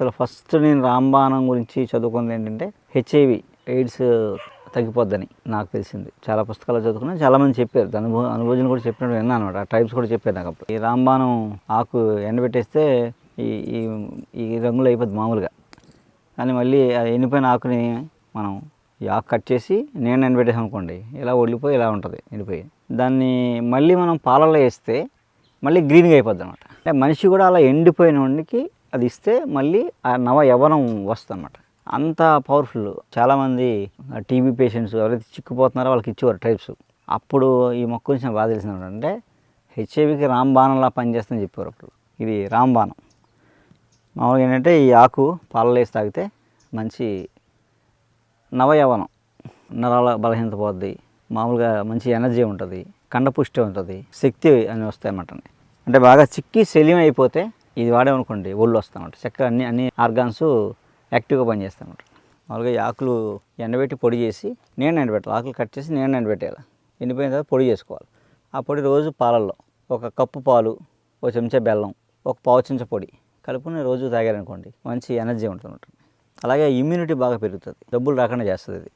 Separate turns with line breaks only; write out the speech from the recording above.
అసలు ఫస్ట్ నేను రాంబాణం గురించి చదువుకుంది ఏంటంటే హెచ్ఐవి ఎయిడ్స్ తగ్గిపోద్దని నాకు తెలిసింది. చాలా పుస్తకాలు చదువుకున్నాను చాలా మంది చెప్పారు. దాని అనుభవ కూడా చెప్పినట్టు విన్నాను అనమాట. టైప్స్ కూడా చెప్పారు నాకు అప్పుడు. ఈ రాంబాణం ఆకు ఎండబెట్టేస్తే ఈ ఈ ఈ రంగులో అయిపోద్ది మామూలుగా. కానీ మళ్ళీ అది ఎండిపోయిన ఆకుని మనం ఈ ఆకు కట్ చేసి నేను ఎండబెట్టేసాం అనుకోండి ఇలా ఒడిలిపోయి ఇలా ఉంటుంది ఎండిపోయి. దాన్ని మళ్ళీ మనం పాలల్లో వేస్తే మళ్ళీ గ్రీన్గా అయిపోద్ది అనమాట. అంటే మనిషి కూడా అలా ఎండిపోయిన వాడికి అది ఇస్తే మళ్ళీ ఆ నవ యవ్వనం వస్తుంది అనమాట అంత పవర్ఫుల్. చాలామంది టీబీ పేషెంట్స్ ఎవరైతే చిక్కుపోతున్నారో వాళ్ళకి ఇచ్చేవారు టైప్స్. అప్పుడు ఈ మొక్క గురించి బాధ బాగా అంటే హెచ్ఐవికి రాంబాణంలా పనిచేస్తుందని చెప్పారు అప్పుడు. ఇది రాంబాణం. మామూలుగా ఏంటంటే ఈ ఆకు పాలలో వేసి తాగితే మంచి నవయవనం. నరాల బలహీనత పోద్ది. మామూలుగా మంచి ఎనర్జీ ఉంటుంది. కండపుష్టి ఉంటుంది. శక్తి అని వస్తాయి అన్నమాట అంటే బాగా చిక్కి శల్యం అయిపోతే ఇది వాడేమనుకోండి ఒళ్ళు వస్తామన్నమాట చక్కగా అన్ని అన్ని ఆర్గాన్స్ యాక్టివ్గా పనిచేస్తామన్నమాట మామూలుగా ఈ ఆకులు ఎండబెట్టి పొడి చేసి నేను ఎండబెట్టాలి. ఆకులు కట్ చేసి నేను ఎండబెట్టాలి ఎండిపోయిన తర్వాత పొడి చేసుకోవాలి. ఆ పొడి రోజు పాలల్లో ఒక కప్పు పాలు ఒక చెంచా బెల్లం ఒక పావు చెంచా పొడి కలుపుని రోజు తాగారనుకోండి మంచి ఎనర్జీ ఉంటుంది అలాగే ఇమ్యూనిటీ బాగా పెరుగుతుంది. డబ్బులు రాకుండా చేస్తుంది ఇది.